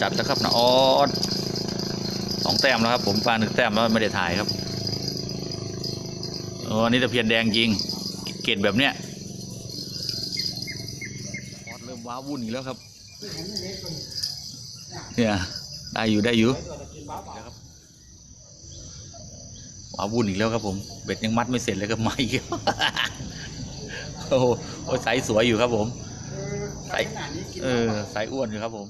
จัดแล้วครับนะออสสองแต้มแล้วครับ ผมปลาหนึ่งแต้มแล้วไม่ได้ถ่ายครับโอ้อันนี่ตะเพียนแดงจริง เกล็ดแบบเนี้ยออสเริ่มว้าวุ่นอีกแล้วครับ เนี่ยได้อยู่ได้อยู่แล้วครับว้าวุ่นอีกแล้วครับผม เบ็ดยังมัดไม่เสร็จเลยครับไม่ครับโอ้โหโอ้ยไซส์สวยอยู่ครับผมไซส์เออไซส์อ้วนอยู่ครับผม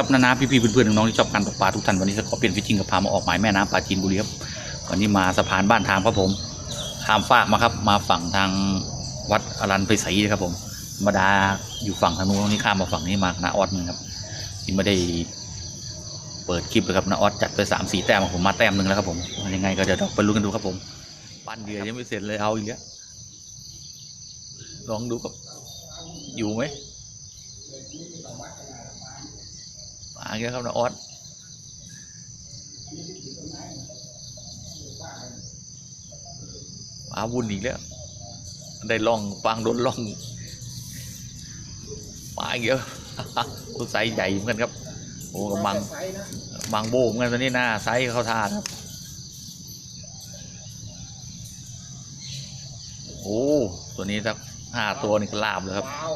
ครับนานาพี่ๆเพื่อนๆน้องๆที่ชอบการตกปลาทุกท่านวันนี้ขอเปลี่ยนฟิชชิ่งกับพามาออกหมายแม่น้ำปลาจีนบุรีครับวันนี้มาสะพานบ้านทางครับผมข้ามฟากมาครับ มาฝั่งทางวัดอรันไปใสนะครับผมธรรมดาอยู่ฝั่งทางนู้นนี่ข้ามมาฝั่งนี้มานาออดนึงครับที่ไม่ได้เปิดคลิปเลยครับนาออดจัดไปสามสี่แต้มผมมาแต้มหนึ่งแล้วครับผมยังไงก็เดี๋ยวไปลุ้นกันดูครับผม ปั้นเดือยังไม่เสร็จเลยเอาอีกแล้วลองดูครับอยู่ไหม มาเยอะครับนะออสมาวุ่นอีกแล้ว ได้ล่องฟางโดนล่องมาเยอะโอ้ไซส์ใหญ่เหมือนกันครับโอ้กำลังบางโบเหมือนกันตัวนี้หน้าไซส์เข้าท่าครับโอ้ตัวนี้สักห้าตัวนี่ก็ลาบเลยครับว้าว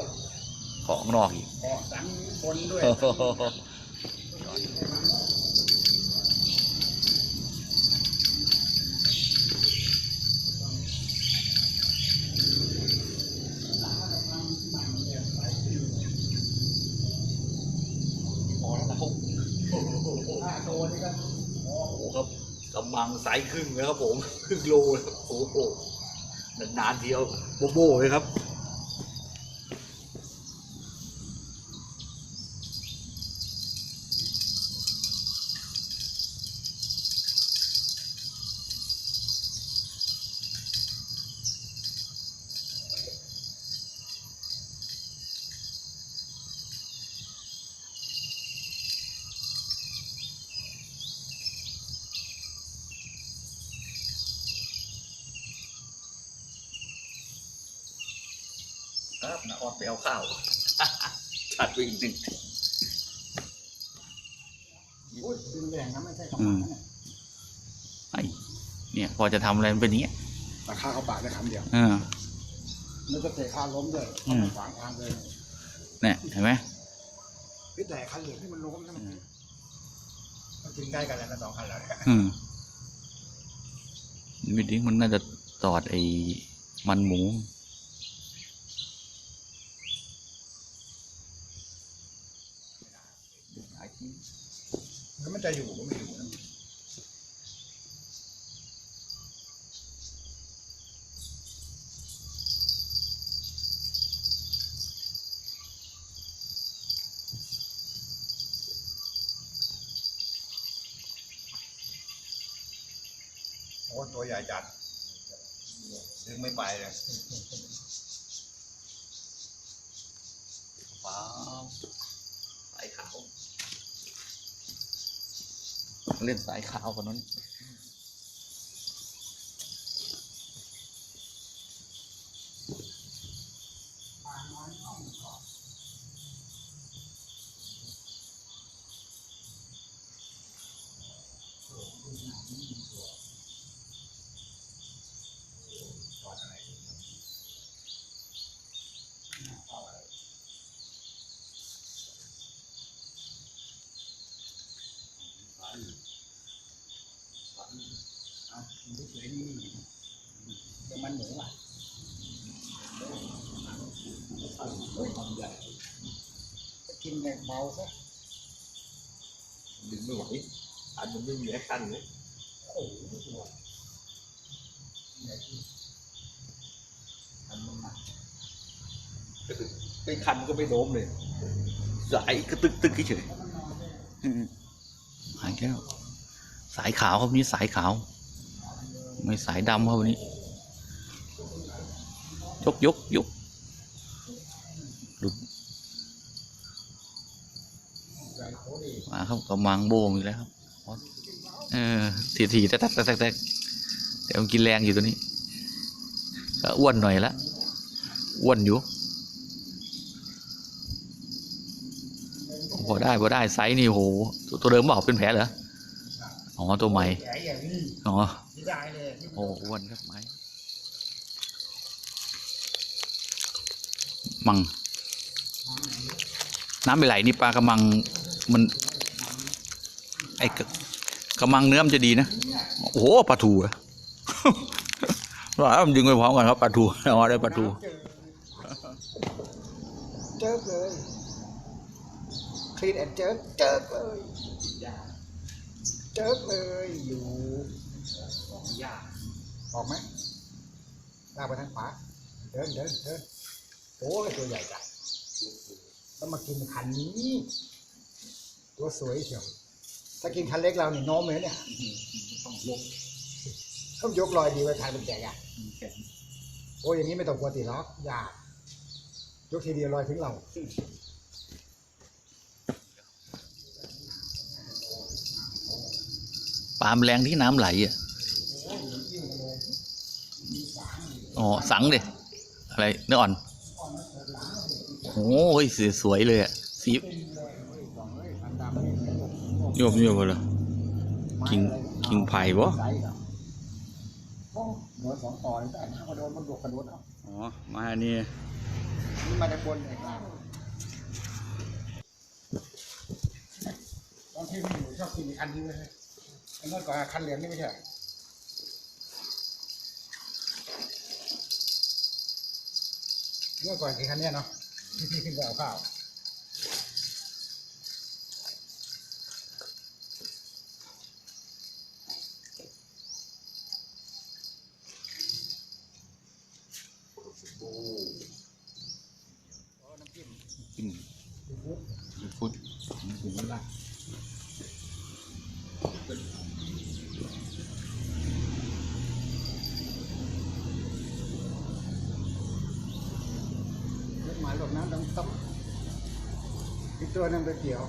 ของนอกอีกเกาะสันบนด้วย ครึ่งแล้วครับผมครึ่งโลแล้วโอ้โหนานๆเดียวโบโบเลยครับ นะออดไปเอาข้าวจัดไปอีกหนึ่งอุ้ยดึงแหว่งนะไม่ใช่ของอืมมันนะไอ้เนี่ย พอจะทำอะไรมันเป็นอย่างเงี้ยราคาเข้าปากได้คำเดียวเออแล้วก็เตะคาล้มด้วยอืม ขวางทางเลยเนี่ยเห็นไหมพี่แต่คันเหลืองที่มันล้มนะมันมันกินใกล้กันแล้วนะสองคันแล้วเนี่ยอืมมิดดิ้งมันน่าจะตอดไอ้มันหมู แล้ว มันจะอยู่ก็ไม่อยู่นะโอ้ตัวใหญ่จัดดึงไม่ไปเลยว้าวสายขาว เล่นสายขาวกันนั้นอืมดูสวยนี่เดี๋ยวมัน หมูอะเฮ้ยใหญ่กินแบบเบาซะดึงไม่ไหวอันมันไม่มีแอคชั่นเลยโอ้โหวใหญ่ที่อันมันหนักเป็นคันก็ไม่โน้มเลยสายกระตึกตึกเฉยหายแล้ว สายขาวครับนี่สายขาว ไม่สายดำครับวันนี้ ยกยกยกหลุดใหญ่โคตรดีมาครับกำลังโบมอีกแล้วครับเออทีทีแตกแตกแตกแตกแต่มันกินแรงอยู่ตัวนี้ก็อ้วนหน่อยละอ้วนอยู่พอได้พอได้ไซส์นี่โหตัวเดิมเปล่าเป็นแผลเหรออ๋อตัวใหม่แผลอย่างนี้อ๋อโอ้อ้วนครับไม้ มัง น้ำไปไหลนี่ปลากระมังมัน ไอ้กระกระมังเนื้อมันจะดีนะโอ้โหปลาทูอะว่ามันดึงไปพร้อมกันครับปลาทูอ๋อได้ปลาทูเจิกเลยคลีนแอนเจิกเจิกเลยเจิกเลยอยู่ออกไหมลากไปทางขวาเดินเดินเดิน อ้ยตัวใหญ่จัดต้องมากินคันนี้ตัวสวยเชียวถ้ากินคันเล็กเราเนี่ยโน้มเลยเนี่ยต้องยกต้องยกลอยดีไว้ทานเป็นแจกอะโอ้ยอย่างนี้ไม่ต้องกลัวติดล็อกยากยกทีเดียวลอยถึงเราปลามแรงที่น้ำไหลอะอ๋อสังดิอะไรเนื้ออ่อน โอ้ยสีสวยเลยอะสีโยบโยบเลยกิงกิงไผ่บ่หรอโอ้เหนือสองต่อแต่ถ้ากระโดดมันบวกกระโดดเอาอ๋อ มาอันนี้นี่มาจากบนเลยครับตอนที่พี่อยู่ชอบกินอีกคันนี้เลยไอ้นั่นก่อนคันเหลืองนี่ไม่ใช่เมื่อก่อนกี่คันเนี้ยเนาะ พี่ขึ้นไปเอาข้าวกินฟุตกินมันละ รถหมายหลบน้ำดังต๊บอีก ตัวหนึงไปเกี่ยว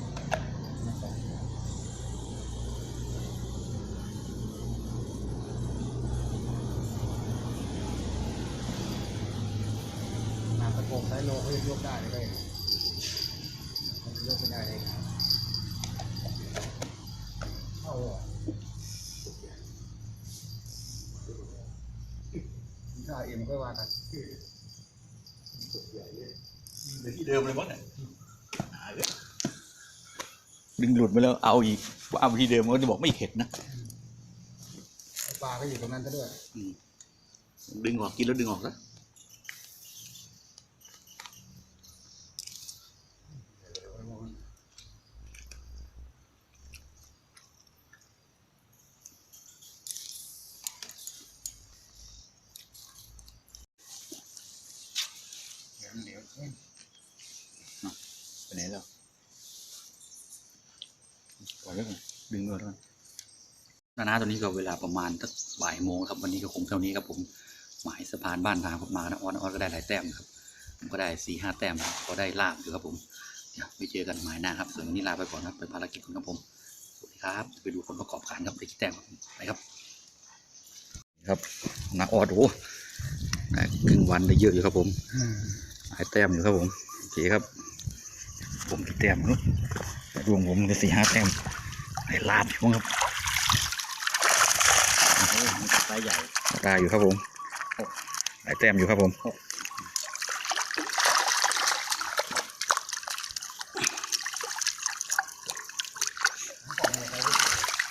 น้ำตะโกกสายโลเขายังยกได้เลยมันยกไม่ได้เลยเข้าเหรอถ้าเอ็มก็ว่ากันที่เดิมเลยมั้งเนี่ย ดึงหลุดไปแล้วเอาอีกเอาที่เดิมก็จะบอกไม่เห็นนะปลาก็อยู่ตรงนั้นซะด้วย ดึงออกกินแล้วดึงออกแล้ว เหนียวเหนียวเอ้ย ไปไหนแล้ว ปล่อยไว้ก่อนดึงก่อนแล้วกันนานาตอนนี้ก็เวลาประมาณสักบ่ายโมงครับวันนี้ก็คงเท่านี้ครับผมหมายสะพานบ้านทางผมมานะออนออนก็ได้หลายแต้มครับผมก็ได้สี่ห้าแต้มครับก็ได้ลาบอยู่ครับผมเดี๋ยวไปเจอกันหมายหน้าครับส่วนวันนี้ลาไปก่อนครับเป็นภารกิจของครับผมสวัสดีครับไปดูผลประกอบการครับได้กี่แต้มครับไปครับ ครับนักออดโอ้ได้ครึ่งวันได้เยอะอยู่ครับผมอืมหลายแต้มอยู่ครับผมโอเคครับ ผมกี่แต้มไม่รู้แต่รวมผมก็สี่ห้าแต้มไอ้ลาบอยู่มั้งครับโอ้มันไซส์ใหญ่ได้อยู่ครับผมหลายแต้มอยู่ครับผม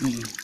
อืม